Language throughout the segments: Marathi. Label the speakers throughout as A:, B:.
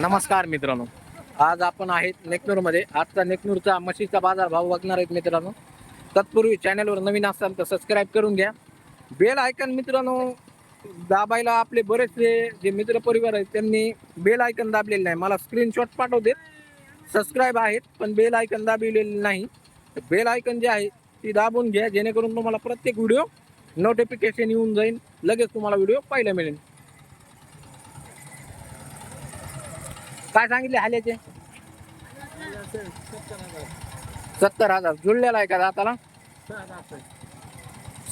A: नमस्कार मित्रांनो. आज आपण आहेत नेकनूरमध्ये. आजचा नेकनूरचा म्हशीचा बाजार भाव बघणार आहेत मित्रांनो. तत्पूर्वी चॅनलवर नवीन असाल तर सबस्क्राईब करून घ्या. बेल आयकन मित्रांनो दाबायला आपले बरेचसे जे मित्र परिवार आहेत त्यांनी बेल आयकन दाबलेले नाही. मला स्क्रीनशॉट पाठवते सबस्क्राईब आहेत पण बेल आयकन दाबलेले नाही. बेल आयकन जे आहे ती दाबून घ्या. जेणेकरून तुम्हाला प्रत्येक व्हिडिओ नोटिफिकेशन येऊन जाईल. लगेच तुम्हाला व्हिडिओ पाहायला मिळेल. काय सांगितले हाल्याचे? सत्तर हजार. जुळलेला आहे का दाताला?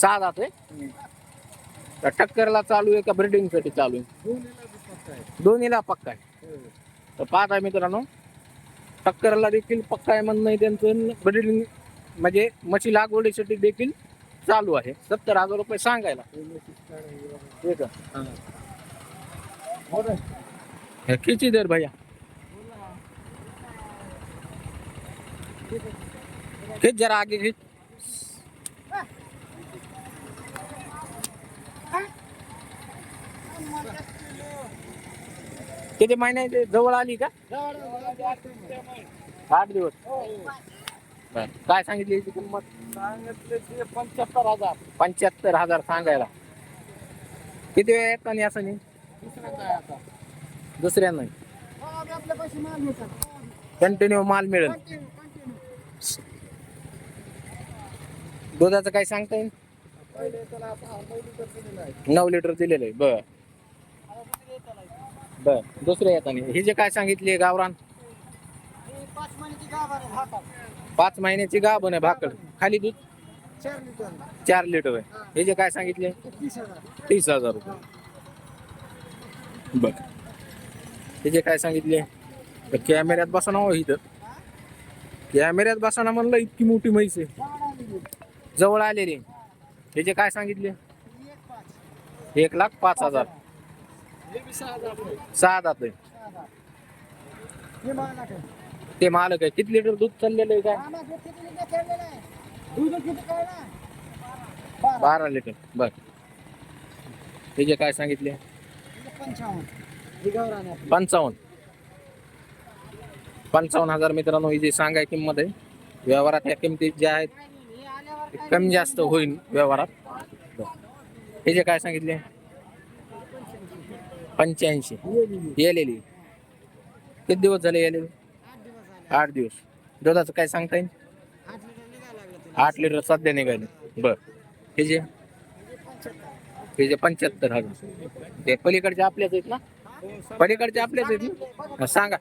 A: सहा दात आहे. तर टक्करला चालू आहे का ब्रिडिंगसाठी चालू आहे? दोन्हीला पक्का आहे. तर पाहता आहे मित्रांनो टक्करला देखील पक्का आहे म्हणणं त्यांचं. ब्रिडिंग म्हणजे मच्छी लागवडीसाठी देखील चालू आहे. सत्तर हजार रुपये सांगायला. हे किती दर भैया? खींच जरा आगे खींच किती महिन्याचे जवळ आली का? आठ दिवस. बर. काय सांगितली याची किंमत?
B: सांगितले पंच्याहत्तर हजार
A: पंच्याहत्तर हजार सांगायला. किती वेळ येत आणि असं नाही?
B: आता
A: दुसऱ्यांना कंटिन्यू माल मिळेल. दुधाचं काय सांगता येईल
B: पहिले त्याला आता नऊ लिटर दिलेलं आहे
A: नऊ लिटर दिलेलं आहे बर. बर दुसरे येताना हे जे काय सांगितले गावरान?
B: पाच महिन्याची गाभ आहे
A: पाच महिन्याची गाभण आहे भाकड. खाली दूध?
B: चार लिटर
A: चार लिटर आहे. हे जे काय सांगितले?
B: तीस हजार
A: तीस हजार रुपये. बर. हे जे काय सांगितले? तर कॅमेऱ्यात ना हो इथं. कॅमेऱ्यात बसना म्हणलं इतकी मोठी म्हैस आहे. जवळ आले रे. जे काय सांगितले?
B: एक
A: लाख पाच हजार.
B: सहा हजार
A: दात ते मालक आहे. किती लिटर दूध चाललेलं आहे काय?
B: बारा
A: लिटर. बर. त्याचे काय सांगितले?
B: पंचावन्न
A: पंचावन्न. पंचावन्न हजार मित्रांनो ही जी सांगाय किंमत आहे व्यवहारात या किमती ज्या आहेत कमी जास्त होईल व्यवहारात. हे जे काय सांगितले? पंच्याऐंशी. येलेली. किती दिवस झाले येलेली?
B: आठ दिवस.
A: आठ दिवस दुधाचं काय सांगता येईल?
B: आठ लिटर
A: सध्या निघाले. बर. हे जे?
B: हे पंच्याहत्तर
A: जे पंच्याहत्तर हजार. ते पलीकडचे आपल्याच आहेत ना? पलीकडचे आपल्याच आहेत ना? सांगा.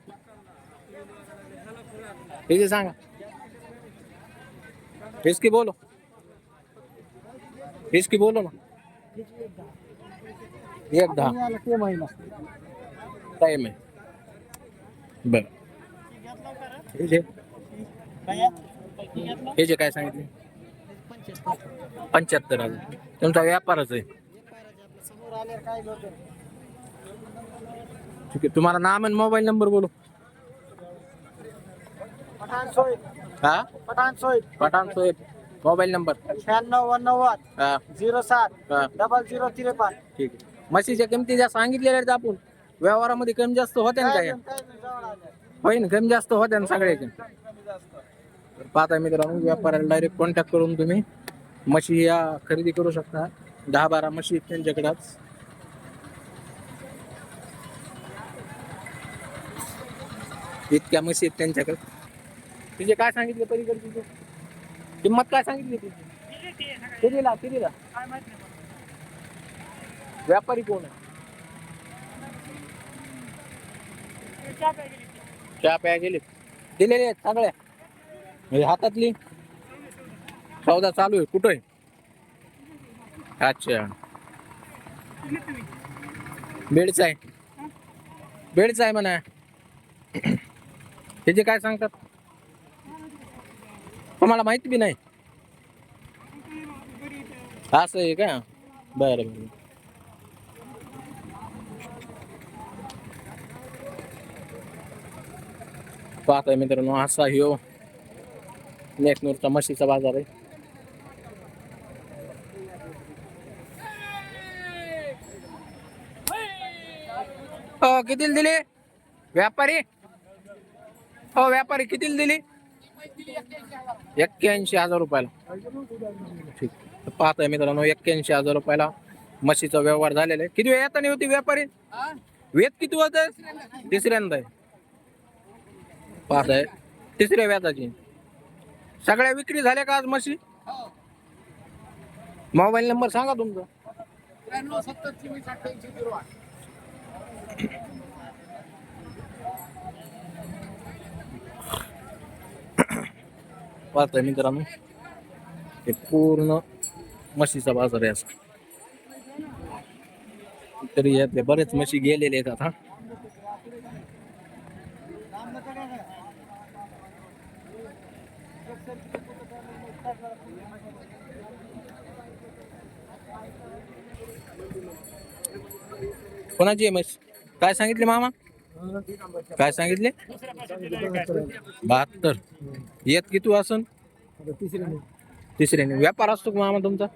A: हे जे सांगा. इसकी बोलो. इसकी बोलो ना। एक दहा टाइम आहे बर हे। जे हे जे काय सांगितले? पंच्याहत्तर हज़ार। तुमचा व्यापारच आहे। ठीक आहे तुम्हाला नाम आणि मोबाईल नंबर बोलो।
B: पठाण सोय।
A: हा?
B: पठाण सोय।
A: Pathan Soheb mobile number?
B: शहाण्णव नव्वद
A: हा.
B: झिरो सात
A: हा.
B: डबल झिरो त्रेपन्न.
A: ठीक आहे. म्हशीच्या किमती ज्या सांगितलेल्या आहेत आपण व्यवहारामध्ये कमी जास्त होत्या ना काय? होईन कमी जास्त होत्या ना सगळ्याचे. तर पाहता मित्रांनो व्यापाऱ्याला डायरेक्ट कॉन्टॅक्ट करून तुम्ही म्हशी या खरेदी करू शकता. दहा बारा म्हशी आहेत त्यांच्याकडेच इतक्या म्हशी आहेत त्यांच्याकडे. तुझे काय सांगितले पलीकडे तुझे किंमत काय सांगितली तुझी? कितीला कितीला? व्यापारी कोण आहे? चहा प्या गेले. दिलेले आहेत सगळ्या. म्हणजे हातातली. सौदा चालू आहे. कुठं आहे? अच्छा. बेडचा आहे. बेडचा आहे म्हणा. त्याचे काय सांगतात? तुम्हाला माहिती बी नाही. असं आहे का? बरं बरं. पाहताय मित्रांनो असा ह्यो हो. नेकनूरचा म्हशीचा बाजार आहे. किती दिली दिले? व्यापारी? हो व्यापारी किती दिली? एक्क्याऐंशी हजार रुपयाला. ठीक. पाहतोय मित्रांनो एक्क्याऐंशी हजार रुपयाला म्हशीचा व्यवहार झालेला आहे. किती वेळ येताना होती व्यापारी? वेत किती होत? तिसऱ्यांदा आहे. तिसऱ्या व्याजाची. सगळ्या विक्री झाल्या का आज म्हशी? मोबाईल नंबर सांगा तुमचा
B: त्र्याण्णव सत्तर चोवीस अठ्ठ्याऐंशी झिरो आठ
A: पाहताय मित्रांनो. हे पूर्ण म्हशीचा बाजार आहे असा. तरी यातले बरेच म्हशी गेलेले आहेत आता. कोणाची आहे म्हशी काय सांगितले मामा? काय सांगितले? बहात्तर. येत किती असन?
B: तिसऱ्याने.
A: व्यापार असतो का मामा तुमचा?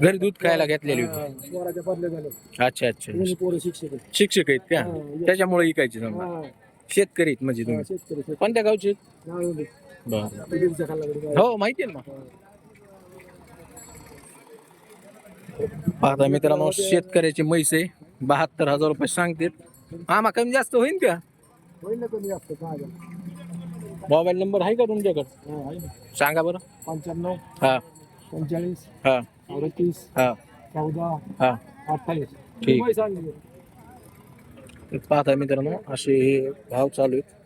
B: घरी
A: दूध खायला घेतलेली होती. अच्छा अच्छा.
B: शिक्षक आहेत.
A: का? त्याच्यामुळे इकायचे समजा. शेतकरी आहेत म्हणजे तुम्ही.
B: पण त्या
A: कोणत्या गावचे हो माहिती आहे ना पाहता मित्रांनो शेतकऱ्याची म्हैस आहे. बहात्तर हजार रुपये सांगतात आम्हा कमी जास्त होईल का?
B: होईल ना कमी जास्त?
A: मोबाईल नंबर आहे का तुमच्याकडे?
B: हा.
A: सांगा बरं.
B: पंच्याण्णव
A: हा.
B: पंचेचाळीस
A: हा.
B: अडतीस
A: हा.
B: चौदा
A: हा.
B: अठ्ठावीस.
A: ठीक.
B: पैसे आणले
A: पाहता मित्रांनो असे हे भाव चालू आहेत.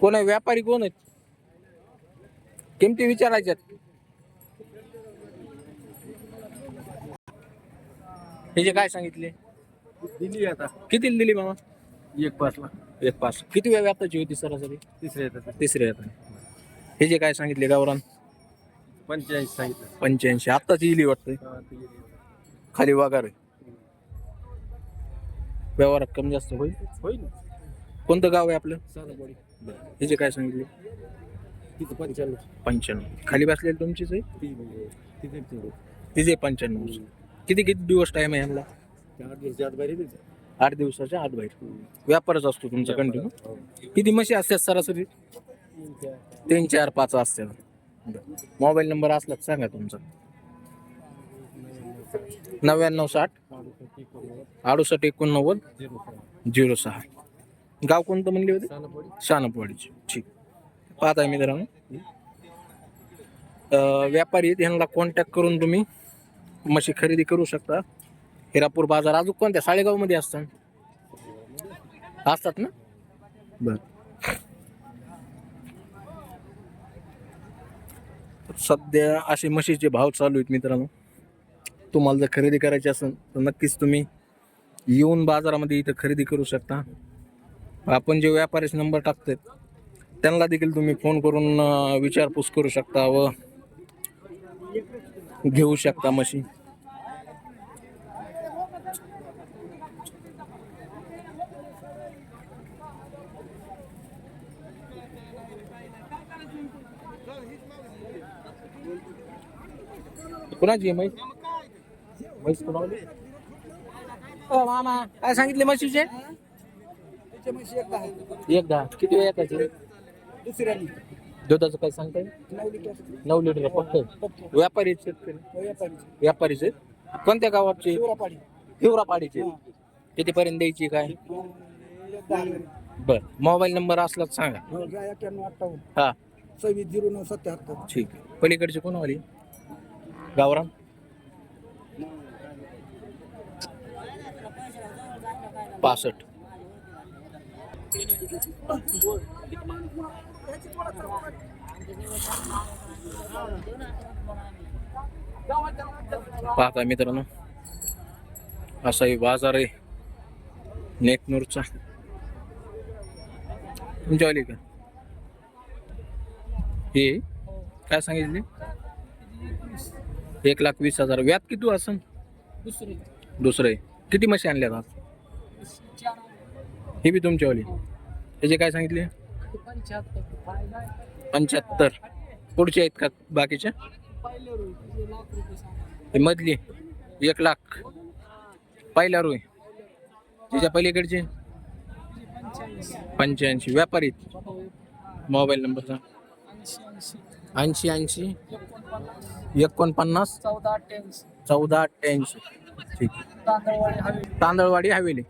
A: कोण आहे? व्यापारी कोण आहेत? किमती विचारायच्यात. जे काय सांगितले?
B: दिली आता.
A: किती दिली मामा?
B: एक पाचला.
A: एक पाच. किती वेळ व्यापाची होती सरासरी?
B: तिसरे येतात.
A: तिसरे येतात. हे जे काय सांगितले गावरान?
B: पंच्याऐंशी सांगितलं.
A: पंच्याऐंशी. आत्ताच इली वाटतंय.
B: हा, ते गेले.
A: खाली वागार व्यवहारात कमी जास्त होईल?
B: होईल.
A: कोणतं गाव आहे आपलं?
B: साधापडी
A: हे जे काय सांगितले?
B: तिथं पंच्याण्णव.
A: पंच्याण्णव. खाली बसलेली तुमचीच आहे?
B: ती तिथे तेवढं.
A: तिचे पंच्याण्णव. किती किती दिवस टाइम आहे
B: त्या आठ दिवसाच्या आत बाहेर येते
A: आठ दिवसाच्या बाहेर. व्यापारच असतो तुमचा कंटिन्यू किती म्हशी असतात सरासरी? तीन चार. पाच असतात. मोबाईल नंबर असला तर सांगा तुमचा. नव्याण्णव साठ अडुसष्ट एकोणनव्वद झिरो सहा. गाव कोणतं म्हणले होते? शानपवाडीचे ठीक. पाहताय मित्रांनो. अं, व्यापारी ह्यांना कॉन्टॅक्ट करून तुम्ही म्हशी खरेदी करू शकता. हिरापूर बाजार अजून कोणत्या? साळेगावमध्ये असतात. असतात ना? बर. सध्या असे म्हशीचे भाव चालू आहेत मित्रांनो. तुम्हाला जर खरेदी करायची असेल तर नक्कीच तुम्ही येऊन बाजारामध्ये इथं खरेदी करू शकता. आपण जे व्यापारीचे नंबर टाकतात त्यांना देखील तुम्ही फोन करून विचारपूस करू शकता व घेऊ शकता म्हशी. कुणाची म्हैस? म्हैस कुणाची? मामा काय सांगितले म्हशीचे?
B: एक दहा.
A: एक दहा. किती वेळ येताचे
B: दुसऱ्यानी.
A: दुधाचं काय सांगताय?
B: नऊ लिटर
A: नऊ लिटर फक्त? व्यापारी आहेत शेतकरी.
B: व्यापारी
A: व्यापारीचे आहेत. कोणत्या गावाचे?
B: शिवरापाडी.
A: हिवरापाडीचे. कितीपर्यंत द्यायची काय? बर. मोबाईल नंबर असला तर सांगा.
B: हो, एक्क्याण्णव अठ्ठावन्न.
A: हा.
B: सव्वीस झिरो नऊ सत्याहत्तर.
A: ठीक आहे. पलीकडचे कोण वाली गावरान? पासष्ट. पाहता मित्रांनो असाही बाजार आहे नेकनूरचा. तुमच्यावाली का हे काय सांगितले? एक लाख वीस हजार. व्याज किती असन
B: दुसरी.
A: दुसरं. किती म्हशी आणल्यात आज? ही बी तुमच्यावाली त्याचे काय सांगितले? पंच्याहत्तर. पुढचे आहेत का बाकीच्या हे मधली एक लाख. पहिला रोय तिच्या पलीकडचे?
B: पंच्याऐंशी.
A: व्यापारीत? व्यापारी मोबाईल नंबरचा.
B: ऐंशी ऐंशी. एकोणपन्नास. चौदा अठ्ठ्याऐंशी.
A: ठीक तांदळवाडी हवेली.